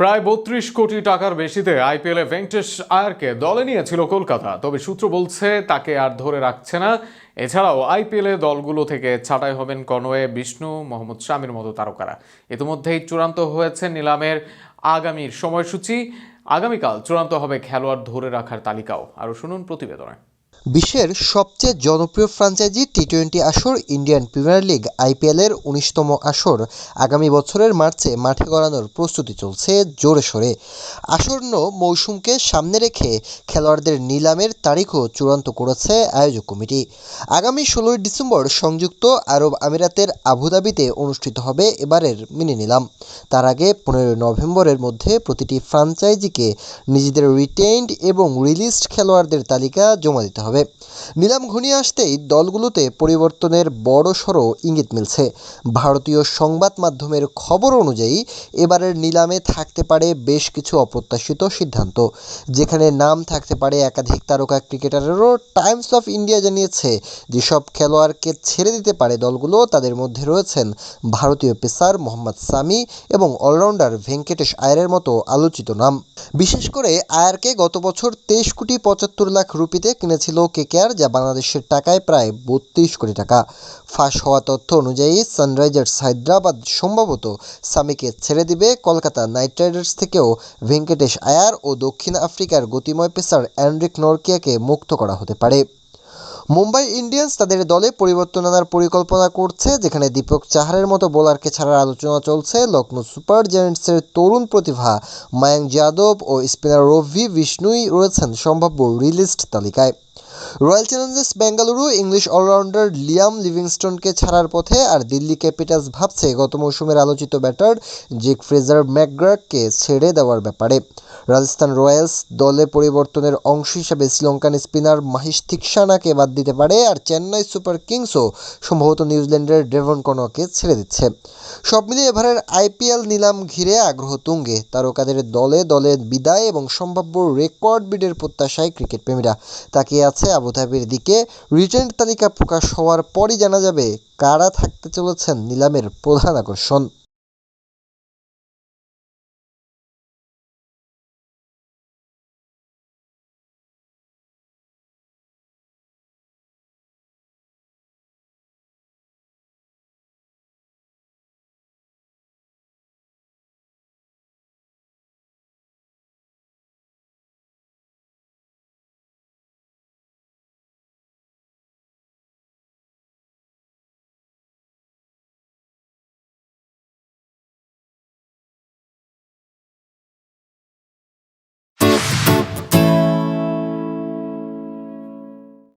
প্রায় বত্রিশ কোটি টাকার বেশিতে আইপিএলে ভেঙ্কটেশ আয়ারকে দলে নিয়েছিল কলকাতা। তবে সূত্র বলছে, তাকে আর ধরে রাখছে না। এছাড়াও আইপিএলে দলগুলো থেকে ছাঁটাই হবেন কনওয়ে, বিষ্ণু, মোহাম্মদ শামির মতো তারকারা। ইতিমধ্যেই চূড়ান্ত হয়েছে নিলামের আগামীর সময়সূচি। আগামীকাল চূড়ান্ত হবে খেলোয়াড় ধরে রাখার তালিকাও। আরও শুনুন প্রতিবেদনে। বিশ্বের সবচেয়ে জনপ্রিয় ফ্র্যাঞ্চাইজি টি টোয়েন্টি আসর ইন্ডিয়ান প্রিমিয়ার লিগ আইপিএলের উনিশতম আসর। আগামী বছরের মার্চে মাঠে গড়ানোর প্রস্তুতি চলছে জোরে সোরে। আসন্ন মৌসুমকে সামনে রেখে খেলোয়াড়দের নিলামের তারিখও চূড়ান্ত করেছে আয়োজক কমিটি। আগামী ষোলোই ডিসেম্বর সংযুক্ত আরব আমিরাতের আবুধাবিতে অনুষ্ঠিত হবে এবারের মিনি নিলাম। তার আগে পনেরোই নভেম্বরের মধ্যে প্রতিটি ফ্র্যাঞ্চাইজিকে নিজেদের রিটেইনড এবং রিলিজড খেলোয়াড়দের তালিকা জমা দিতে হবে। নিলাম ঘনিয়ে আসতেই দলগুলোতে পরিবর্তনের বড় সড়ো ইঙ্গিত মিলছে। ভারতীয় সংবাদ মাধ্যমের খবর অনুযায়ী এবারের নিলামে থাকতে পারে বেশ কিছু অপ্রত্যাশিত সিদ্ধান্ত। যেখানে নাম থাকতে পারে একাধিক তারকা ক্রিকেটারেরও। টাইমস অফ ইন্ডিয়া জানিয়েছে, যেসব খেলোয়াড়কে ছেড়ে দিতে পারে দলগুলো, তাদের মধ্যে রয়েছেন ভারতীয় পেসার মোহাম্মদ সামি এবং অলরাউন্ডার ভেঙ্কটেশ আয়ারের মতো আলোচিত নাম। বিশেষ করে আয়ারকে গত বছর তেইশ কোটি পঁচাত্তর লাখ রুপিতে কিনেছিল কেকেআর, যা বাংলাদেশের টাকায় প্রায় বত্রিশ কোটি টাকা। ফাঁস হওয়া তথ্য অনুযায়ী সানরাইজার্স হায়দ্রাবাদ সম্ভবত সামিকে ছেড়ে দিবে। কলকাতা নাইট রাইডার্স থেকেও ভেঙ্কটেশ আয়ার ও দক্ষিণ আফ্রিকার গতিময় পেসার অ্যান্ড্রিক নরকিয়াকে মুক্ত করা হতে পারে। মুম্বাই ইন্ডিয়ান্স তাদের দলে পরিবর্তন আনার পরিকল্পনা করছে, যেখানে দীপক চাহারের মতো বোলারকে ছাড়ার আলোচনা চলছে। লখনৌ সুপার জায়ান্টসের তরুণ প্রতিভা মায়াঙ্ক যাদব ও স্পিনার রভি বিষ্ণুই রয়েছেন সম্ভাব্য রিলিস্ট তালিকায়। Royal Challengers Bengaluru English allrounder Liam লিভিংস্টনকে ছাড়ার পথে আর দিল্লি ক্যাপিটালস ভাবছে গত মৌসুমের আলোচিত ব্যাটার জেক ফ্রেজার ম্যাকগ্রাককে ছেড়ে দেওয়ার ব্যাপারে। রাজস্থান রয়্যালস দলে পরিবর্তনের অংশ হিসেবে শ্রীলঙ্কান স্পিনার মাহিশ থিকসানাকে বাদ দিতে পারে আর চেন্নাই সুপার কিংসও সম্ভবত নিউজিল্যান্ডের ডেভন কনকে ছেড়ে দিচ্ছে। সব মিলিয়ে এবারের আইপিএল নিলাম ঘিরে আগ্রহ তুঙ্গে। তারকাদের দলে দলে বিদায় এবং সম্ভাব্য রেকর্ড বিডের প্রত্যাশায় ক্রিকেট প্রেমীরা তাকিয়ে আছে আবুধাবির দিকে। রিটেন্ড তালিকা প্রকাশ হওয়ার পরই জানা যাবে কারা থাকতে চলেছেন নিলামের প্রধান আকর্ষণ।